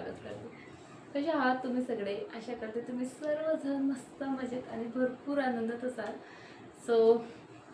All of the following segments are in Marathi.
स्वागत करते. कसे आहात तुम्ही सगळे? आशा करते तुम्ही सर्वजण मस्त मजेत आणि भरपूर आनंदात असाल. सो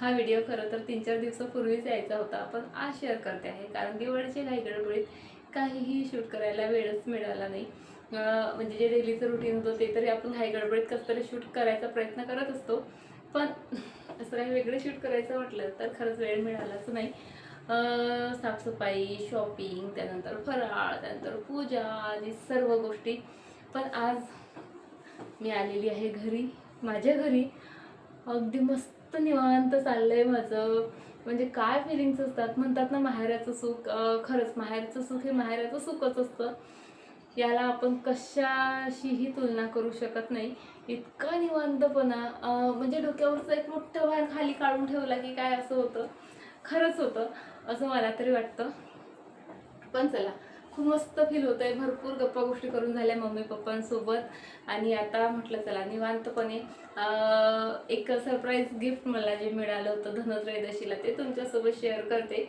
हा व्हिडिओ खरं तर तीन चार दिवसापूर्वीच यायचा होता. पण आज शेअर करते आहे. कारण दिवाळीच्या काही गडबडीत काहीही शूट करायला वेळच मिळाला नाही. म्हणजे जे डेलीचं रुटीन होतं ते तरी आपण काही गडबडीत कसं तरी शूट करायचा प्रयत्न करत असतो. पण असं काही वेगळं शूट करायचं म्हटलं तर खरंच वेळ मिळालाच नाही. साफसफाई शॉपिंग त्यानंतर फराळ त्यानंतर पूजा आणि सर्व गोष्टी. पण आज मी आलेली आहे घरी माझ्या घरी. अगदी मस्त निवांत चाललंय माझं. म्हणजे काय फिलिंग्स असतात? म्हणतात ना माहेराचं सुख. खरंच माहेरचं सुख हे माहेराचं सुखच असतं. याला आपण कशाशीही तुलना करू शकत नाही. इतका निवांतपणा. म्हणजे डोक्यावरचं एक मोठं भार खाली काढून ठेवला की काय असं होतं? खरंच होतं. असं मला तरी वाटतं. पण चला खूप मस्त फील होत आहे भरपूर गप्पा गोष्टी करून झाल्या मम्मी पप्पांसोबत. आणि आता म्हटलं चला निवांतपणे एक सरप्राईज गिफ्ट मला जे मिळालं होतं धनत्रयोदशीला ते तुमच्यासोबत शेअर करते.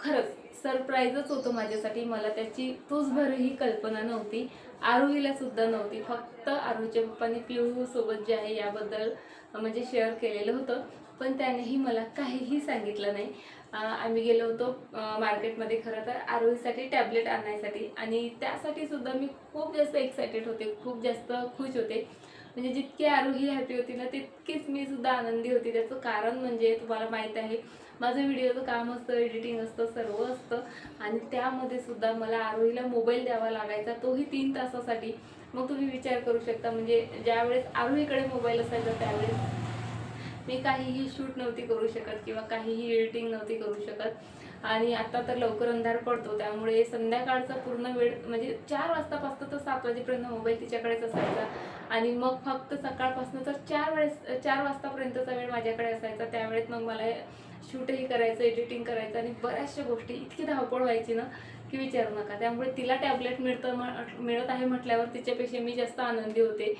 खरंच सरप्राईजच होतं माझ्यासाठी. मला त्याची तुझभर ही कल्पना नव्हती. आरोहीला सुद्धा नव्हती. फक्त आरोहीच्या पप्पाने पिळूसोबत सोबत जे आहे याबद्दल म्हणजे शेअर केलेलं होतं. पण त्यानेही मला काहीही सांगितलं नाही. आम्ही गेलो होतो मार्केटमध्ये खरं तर आरोहीसाठी टॅबलेट आणण्यासाठी आणि त्यासाठी सुद्धा मी खूप जास्त एक्सायटेड होते खूप जास्त खुश होते. म्हणजे जितकी आरोही हॅपी होती ना तितकीच मी सुद्धा आनंदी होती. त्याचं कारण म्हणजे तुम्हाला माहीत आहे माझं व्हिडिओचं काम असतं एडिटिंग असतं सर्व असतं. आणि त्यामध्ये सुद्धा मला आरोहीला मोबाईल द्यावा लागायचा तोही तीन तासासाठी. मग तुम्ही विचार करू शकता म्हणजे ज्यावेळेस आरोहीकडे मोबाईल असायचा त्यावेळेस मी काहीही शूट नव्हती करू शकत किंवा काहीही एडिटिंग नव्हती करू शकत. आणि आता तर लवकर अंधार पडतो त्यामुळे संध्याकाळचा पूर्ण वेळ म्हणजे चार वाजतापासून तर सात वाजेपर्यंत मोबाईल तिच्याकडेच असायचा. आणि मग फक्त सकाळपासून तर चार वेळेस चार वाजतापर्यंतचा वेळ माझ्याकडे असायचा. त्यावेळेत मग मला शूटही करायचं एडिटिंग करायचं आणि बऱ्याचशा गोष्टी इतकी धावपळ व्हायची ना की विचारू नका. त्यामुळे तिला टॅबलेट मिळतं म- मिळत आहे म्हटल्यावर तिच्यापेक्षा मी जास्त आनंदी होते.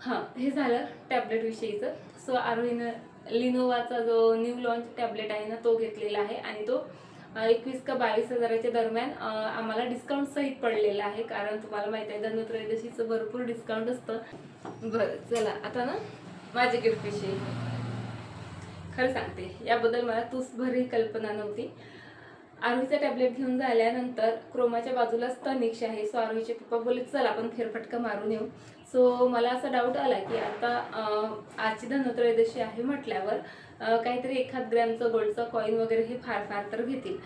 हां हे झालं टॅबलेटविषयीचं सो आरोहीनं लिनोवाचा जो न्यू लॉन्च टॅबलेट आहे ना तो घेतलेला आहे. आणि तो एकवीस का बावीस हजाराच्या दरम्यान आम्हाला डिस्काउंट सहित पडलेला आहे. कारण तुम्हाला माहिती आहे धनत्रयोदशीचं भरपूर डिस्काउंट असतं. बरं चला आता ना माझ्या गिफ्टविषयी खरं सांगते याबद्दल मला तूच भरही कल्पना नव्हती. आरोहीचा टॅबलेट घेऊन झाल्यानंतर क्रोमाच्या बाजूलाच तनिक्ष आहे. सो आरोहीचे पप्पा बोलले चल आपण फेरफटका मारून येऊ. सो मला असा डाऊट आला की आता आजची धनत्रयोदशी आहे म्हटल्यावर काहीतरी एखाद ग्रॅमचं गोल्डचं कॉईन वगैरे हे फार फार तर घेतील.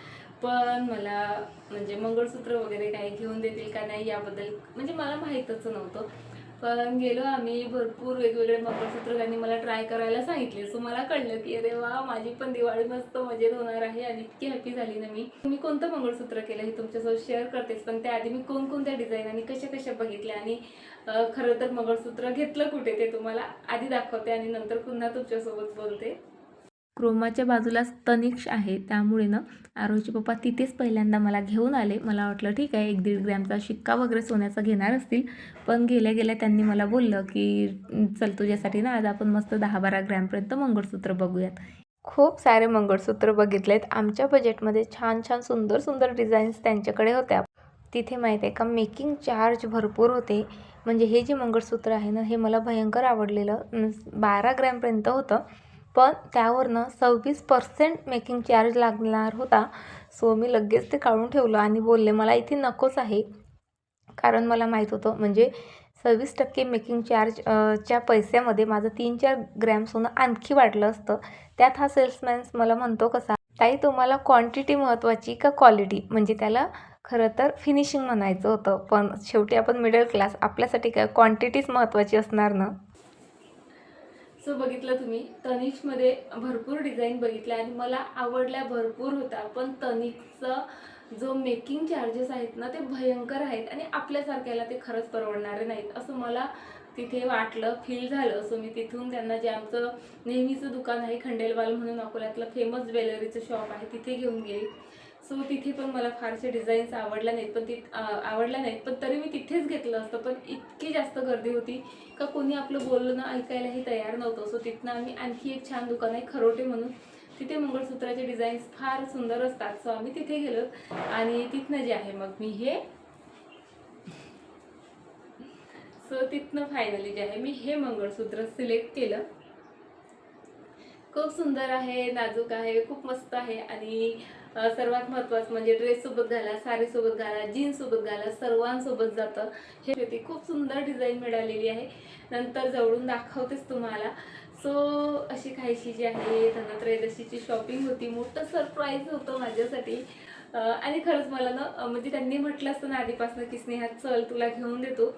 पण मला म्हणजे मंगळसूत्र वगैरे काही घेऊन देतील का नाही याबद्दल म्हणजे मला माहीतच नव्हतं. पण गेलो आम्ही भरपूर वेगवेगळे मंगळसूत्र त्यांनी मला ट्राय करायला सांगितले. सो मला कळलं की अरे वा माझी पण दिवाळी मस्त मजेत होणार आहे आणि इतकी हॅपी झाली ना मी. मी कोणतं मंगळसूत्र केलं हे तुमच्यासोबत शेअर करतेच पण त्याआधी मी कोणकोणत्या डिझाईन आणि कशा कशा बघितल्या आणि खरं तर मंगळसूत्र घेतलं कुठे ते तुम्हाला? आधी दाखवते आणि नंतर पुन्हा तुमच्यासोबत बोलते. क्रोमाच्या बाजूला तनिक्ष आहे. त्यामुळे ना आरोहीचे पप्पा तिथेच पहिल्यांदा मला घेऊन आले. मला वाटलं ठीक आहे एक दीड ग्रॅमचा शिक्का वगैरे सोन्याचा घेणार असतील. पण गेल्या गेल्या त्यांनी मला बोललं की चल तुझ्यासाठी ना आज आपण मस्त दहा बारा ग्रॅमपर्यंत मंगळसूत्र बघूयात. खूप सारे मंगळसूत्र बघितलेत. आमच्या बजेटमध्ये छान छान सुंदर सुंदर डिझाईन्स त्यांच्याकडे होत्या. तिथे माहीत आहे का मेकिंग चार्ज भरपूर होते. म्हणजे हे जे मंगळसूत्र आहे ना हे मला भयंकर आवडलेलं. बारा ग्रॅमपर्यंत होतं. पण त्यावरनं सव्वीस पर्सेंट मेकिंग चार्ज लागणार होता. सो मी लगेच ते काढून ठेवलं आणि बोलले मला इथे नकोच आहे. कारण मला माहीत होतं म्हणजे सव्वीस टक्के मेकिंग चार्ज च्या पैशामध्ये माझं तीन चार ग्रॅम सोनं आणखी वाढलं असतं. त्यात हा सेल्समॅन्स मला म्हणतो कसा ताई तुम्हाला क्वांटिटी महत्त्वाची का क्वालिटी म्हणजे त्याला खरं तर फिनिशिंग म्हणायचं होतं. पण शेवटी आपण मिडल क्लास आपल्यासाठी काय क्वांटिटीच महत्त्वाची असणार ना? सो बघितलं तुम्ही. तनिषमध्ये भरपूर डिझाईन बघितल्या आणि मला आवडल्या भरपूर होत्या. पण तनिकचं जो मेकिंग चार्जेस आहेत ना ते भयंकर आहेत आणि आपल्यासारख्याला ते खरंच परवडणारे नाहीत. असं मला तिथे वाटलं फील झालं. सो मी तिथून त्यांना जे आमचं नेहमीचं दुकान आहे खंडेलवाल म्हणून अकोल्यातलं फेमस ज्वेलरीचं शॉप आहे तिथे घेऊन गेली. सो तिथे पण मला फारसे डिझाईन्स आवडल्या नाहीत. पण ती आवडल्या नाहीत. पण तरी मी तिथेच घेतलं असतं. पण इतकी जास्त गर्दी होती का कोणी आपलं बोलणं ऐकायलाही तयार नव्हतं. सो तिथनं आम्ही आणखी एक छान दुकान आहे खरोटे म्हणून. तिथे मंगळसूत्राचे डिझाईन्स फार सुंदर असतात. सो आम्ही तिथे गेलो आणि तिथनं जे आहे मग मी हे सो तिथनं फायनली जे आहे मी हे मंगळसूत्र सिलेक्ट केलं. खूप सुंदर आहे नाजूक आहे खूप मस्त आहे. आणि सर्वात महत्त्वाचं म्हणजे ड्रेससोबत घाला साडीसोबत घाला जीन्ससोबत घाला सर्वांसोबत जातं. हे होती खूप सुंदर डिझाईन मिळालेली आहे. नंतर जवळून दाखवतेच तुम्हाला. सो अशी काहीशी जी आहे धनत्रयोदशीची शॉपिंग होती मोठं सरप्राईज होतं माझ्यासाठी. आणि खरंच मला ना म्हणजे त्यांनी म्हटलं असतं ना आधीपासून की स्नेहात चल तुला घेऊन देतो.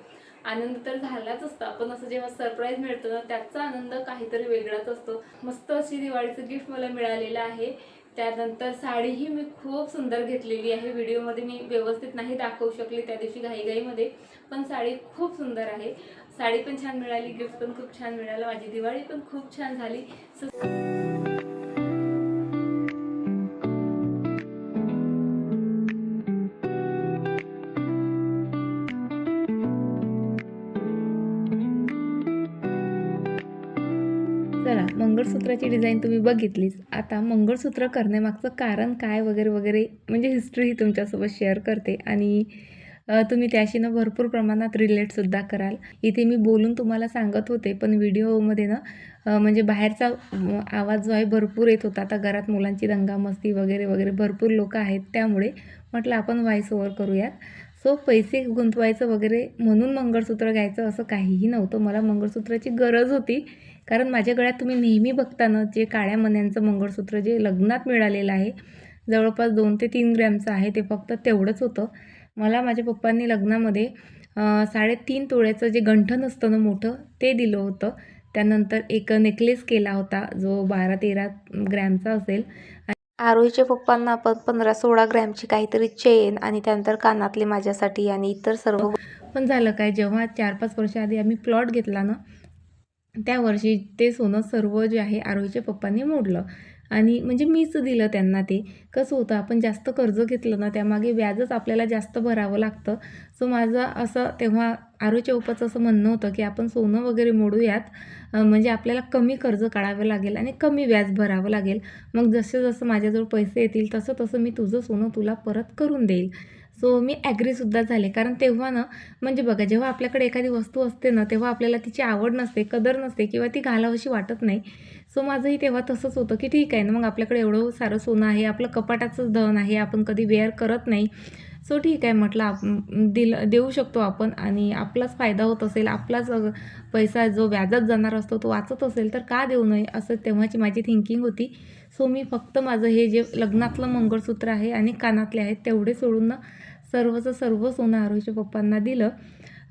आनंद तर झालाच असतो आपण असं जेव्हा सरप्राईज मिळतो ना त्याचा आनंद काहीतरी वेगळाच असतो. मस्त अशी दिवाळीचं गिफ्ट मला मिळालेलं आहे. त्यानंतर साडीही मी खूप सुंदर घेतलेली आहे. व्हिडिओमध्ये मी व्यवस्थित नाही दाखवू शकले त्या दिवशी घाईघाईमध्ये पण साडी खूप सुंदर आहे. साडी पण छान मिळाली गिफ्ट पण खूप छान मिळालं माझी दिवाळी पण खूप छान झाली. चला मंगळसूत्राची डिझाईन तुम्ही बघितलीच. आता मंगळसूत्र करण्यामागचं कारण काय वगैरे वगैरे म्हणजे हिस्ट्री तुमच्यासोबत शेअर करते. आणि तुम्ही त्याशी ना भरपूर प्रमाणात रिलेटसुद्धा कराल. इथे मी बोलून तुम्हाला सांगत होते पण व्हिडिओमध्ये ना म्हणजे बाहेरचा आवाज जो आहे भरपूर येत होता. आता घरात मुलांची दंगामस्ती वगैरे वगैरे भरपूर लोक आहेत त्यामुळे. म्हटलं आपण व्हॉइस ओव्हर करूयात. सो पैसे गुंतवायचं वगैरे म्हणून मंगळसूत्र घ्यायचं असं काहीही नव्हतं. मला मंगळसूत्राची गरज होती. कारण माझ्या गळ्यात तुम्ही नेहमी बघताना जे काळ्या मण्यांचं मंगळसूत्र जे लग्नात मिळालेलं आहे जवळपास दोन ते तीन ग्रॅमचं आहे ते फक्त तेवढंच होतं. मला माझ्या पप्पांनी लग्नामध्ये साडेतीन तोळ्याचं जे गंठन असतं ना मोठं ते दिलं होतं. त्यानंतर एक नेकलेस केला होता जो बारा तेरा ग्रॅमचा असेल. आरोहीच्या पप्पांना आपण पंधरा सोळा ग्रॅमची काहीतरी चेन आणि त्यानंतर कानातले माझ्यासाठी आणि इतर सर्व पण झालं काय जेव्हा चार पाच वर्षाआधी आम्ही प्लॉट घेतला ना त्या वर्षी ते सोनं सर्व जे आहे आरोहीच्या पप्पांनी मोडलं. आणि म्हणजे मीच दिलं त्यांना ते. कसं होतं आपण जास्त कर्ज घेतलं ना त्यामागे व्याजच आपल्याला जास्त भरावं लागतं. सो माझं असं तेव्हा आरो चौपाचं असं म्हणणं होतं की आपण सोनं वगैरे मोडूयात. म्हणजे आपल्याला कमी कर्ज काढावं लागेल आणि कमी व्याज भरावं लागेल. मग जसं जसं माझ्याजवळ पैसे येतील तसं तसं मी तुझं सोनं तुला परत करून देईल. सो मी ॲग्रीसुद्धा झाले. कारण तेव्हा ना म्हणजे बघा जेव्हा आपल्याकडे एखादी वस्तू असते ना तेव्हा आपल्याला तिची आवड नसते कदर नसते किंवा ती घालावीशी वाटत नाही. सो माझंही तेव्हा तसंच होतं की ठीक आहे ना मग आपल्याकडे एवढं सारं सोनं आहे आपलं कपाटाचंच धन आहे आपण कधी वेअर करत नाही. सो ठीक आहे म्हटलं आप दिल देऊ शकतो आपण आणि आपलाच फायदा होत असेल आपलाच पैसा जो व्याजात जाणार असतो तो वाचत असेल तर का देऊ नये असं तेव्हाची माझी थिंकिंग होती. सो मी फक्त माझं हे जे लग्नातलं मंगळसूत्र आहे आणि कानातले आहेत तेवढे सोडून ना सर्वचं सर्व सोनं आरोहीच्या पप्पांना दिलं.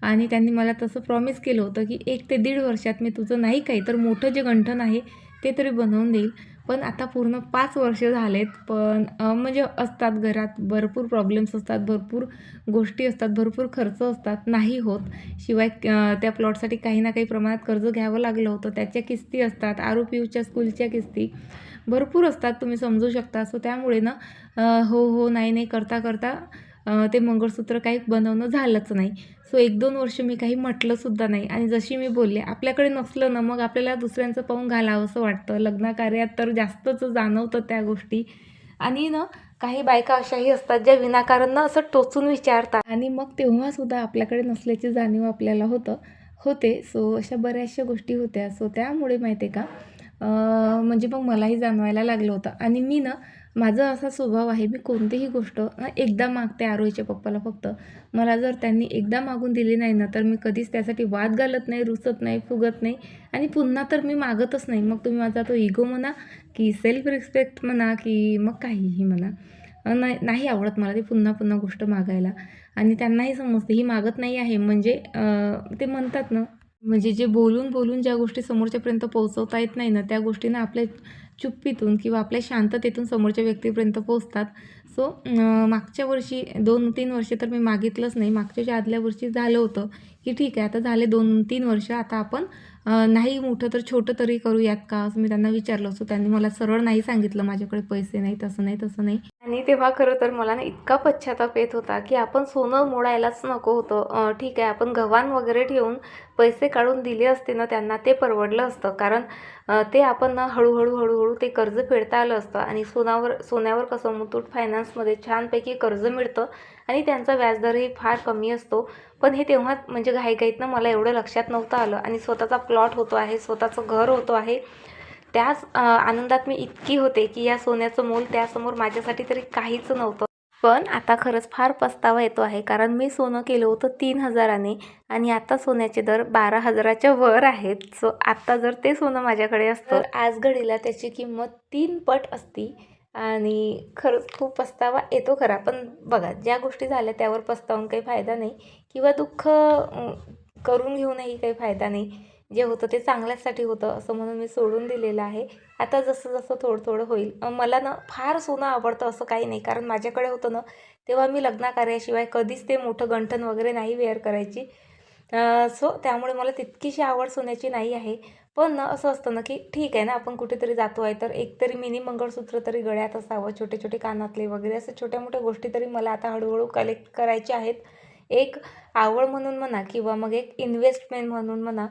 आणि त्यांनी मला तसं प्रॉमिस केलं होतं की एक ते दीड वर्षात मी तुझं नाही काही तर मोठं जे गंठन आहे ते तरी बनवून देईल. पण आता पूर्ण पाच वर्ष झालेत पण म्हणजे असतात घरात भरपूर प्रॉब्लेम्स असतात भरपूर गोष्टी असतात भरपूर खर्च असतात नाही होत. शिवाय त्या प्लॉटसाठी काही ना काही प्रमाणात कर्ज घ्यावं लागलं होतं त्याच्या किस्ती असतात आरू पियूच्या स्कूलच्या किस्ती भरपूर असतात तुम्ही समजू शकता. सो त्यामुळे ना हो हो नाही नाही करता करता ते मंगळसूत्र काही बनवणं झालंच नाही. सो एक दोन वर्ष मी काही म्हटलंसुद्धा नाही. आणि जशी मी बोलले आपल्याकडे नसलं ना मग आपल्याला दुसऱ्यांचं पाहून घालावं असं वाटतं. लग्नाकार्यात तर जास्तच जाणवतं त्या गोष्टी. आणि ना काही बायका अशाही असतात ज्या विनाकारण ना असं टोचून विचारतात. आणि मग तेव्हासुद्धा आपल्याकडे नसल्याची जाणीव आपल्याला होतं होते. सो अशा बऱ्याचशा गोष्टी होत्या. सो त्यामुळे माहिती आहे का म्हणजे मग मलाही जाणवायला लागलं होतं. आणि मी ना माझा असा स्वभाव आहे मी कोणतीही गोष्ट एकदा मागते आरोहीच्या पप्पाला फक्त. मला जर त्यांनी एकदा मागून दिली नाही ना तर मी कधीच त्यासाठी वाद घालत नाही रुचत नाही फुगत नाही. आणि पुन्हा तर मी मागतच नाही. मग तुम्ही माझा तो इगो म्हणा की सेल्फ रिस्पेक्ट म्हणा की मग काहीही म्हणा. नाही नाही आवडत मला ते पुन्हा पुन्हा गोष्ट मागायला. आणि त्यांनाही समजते ही मागत नाही आहे. म्हणजे ते म्हणतात ना म्हणजे जे बोलून बोलून ज्या गोष्टी समोरच्यापर्यंत पोहोचवता येत नाही ना त्या गोष्टींना आपल्या चुप्पीतून किंवा आपल्या शांततेतून समोरच्या व्यक्तीपर्यंत पोहोचतात. सो मागच्या वर्षी दोन तीन वर्षे तर मी मागितलंच नाही. मागच्या आदल्या वर्षी झालं होतं की ठीक आहे आता झाले दोन तीन वर्ष. आता आपण नाही मोठं तर छोटं तरी करूयात का असं मी त्यांना विचारलं. असतो त्यांनी मला सरळ नाही सांगितलं माझ्याकडे पैसे नाही तसं नाही तसं नाही. आणि तेव्हा खरं तर मला ना इतका पश्चाताप येत होता की आपण सोनं मोडायलाच नको होतं. ठीक आहे आपण गव्हाण वगैरे ठेवून पैसे काढून दिले असते ना त्यांना ते परवडलं असतं. कारण ते आपण ना हळूहळू हळूहळू ते कर्ज फेडता आलं असतं आणि सोनावर सोन्यावर कसं मुथूट फायनान्समध्ये छानपैकी कर्ज मिळतं आणि त्यांचा व्याजदरही फार कमी असतो. पण हे तेव्हा म्हणजे घाईघाईतनं मला एवढं लक्षात नव्हतं आलं आणि स्वतःचा प्लॉट होतो आहे स्वतःचं घर होतो आहे. त्याच आनंदात मी इतकी होते की या सोन्याचं मोल त्यासमोर माझ्यासाठी तरी काहीच नव्हतं. पण आता खरंच फार पस्तावा येतो आहे कारण मी सोनं केलं होतं तीन हजाराने आणि आता सोन्याचे दर बारा हजाराच्या वर आहेत. सो आत्ता जर ते सोनं माझ्याकडे असतं आज घडीला त्याची किंमत तीन पट असती आणि खरंच खूप पस्तावा येतो खरा. पण बघा ज्या गोष्टी झाल्या त्यावर पस्तावून काही फायदा नाही किंवा दुःख करून घेऊनही काही फायदा नाही. जे होतं ते चांगल्यासाठी होतं असं म्हणून मी सोडून दिलेलं आहे. आता जसं जसं थोडं थोडं होईल. मला ना फार सोनं आवडतं असं काही नाही. कारण माझ्याकडे होतं ना तेव्हा मी लग्नाकार्याशिवाय कधीच ते मोठं गंठन वगैरे नाही वेअर करायची. सो त्यामुळे मला तितकीशी आवड सोन्याची नाही आहे. पण ना असं असतं ना की ठीक आहे ना आपण कुठेतरी जातो आहे तर एकतरी मिनी मंगळसूत्र तरी गळ्यात असावं छोटे छोटे कानातले वगैरे असं छोट्या मोठ्या गोष्टी तरी मला आता हळूहळू कलेक्ट करायच्या आहेत. एक आवड म्हणून म्हणा किंवा मग एक इन्व्हेस्टमेंट म्हणून म्हणा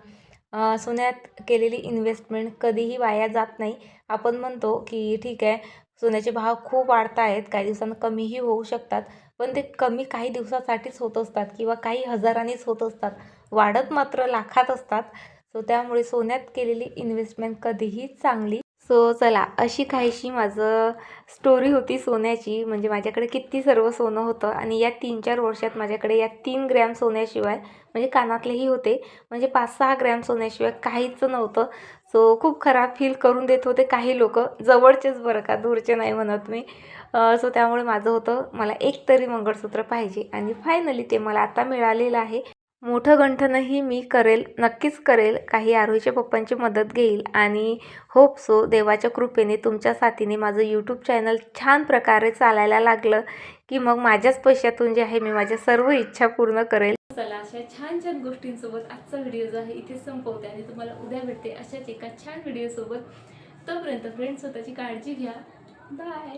सोन्यात केलेली इन्व्हेस्टमेंट कधीही वाया जात नाही. आपण म्हणतो की ठीक आहे सोन्याचे भाव खूप वाढत आहेत काही दिवसांना कमीही होऊ शकतात पण ते कमी काही दिवसासाठीच होत असतात किंवा काही हजारांनीच होत असतात. वाढत मात्र लाखात असतात. सो त्यामुळे सोन्यात केलेली इन्व्हेस्टमेंट कधीही चांगली सो चला अशी काहीशी माझं स्टोरी होती सोन्याची. म्हणजे माझ्याकडे किती सर्व सोनं होतं आणि या तीन चार वर्षात माझ्याकडे या तीन ग्रॅम सोन्याशिवाय म्हणजे कानातलेही होते म्हणजे पाच सहा ग्रॅम सोन्याशिवाय काहीच नव्हतं. सो खूप खराब फील करून देत होते काही लोक. जवळचेच बरं का दूरचे नाही म्हणत मी. सो त्यामुळे माझं होतं मला एक तरी मंगळसूत्र पाहिजे. आणि फायनली ते मला आता मिळालेलं आहे. मोठं गंठनही मी करेल नक्कीच करेल. काही आरोहीच्या पप्पांची मदत घेईल. आणि होप सो देवाच्या कृपेने तुमच्या साथीने माझं यूट्यूब चॅनल छान प्रकारे चालायला लागलं की मग माझ्याच पैशातून जे आहे मी माझ्या सर्व इच्छा पूर्ण करेल. चला अशा छान छान गोष्टींसोबत आजचा व्हिडिओ जो आहे इथे संपवते आणि तुम्हाला उद्या भेटते अशाच एका छान व्हिडिओसोबत तोपर्यंत फ्रेंड स्वतःची काळजी घ्या. बाय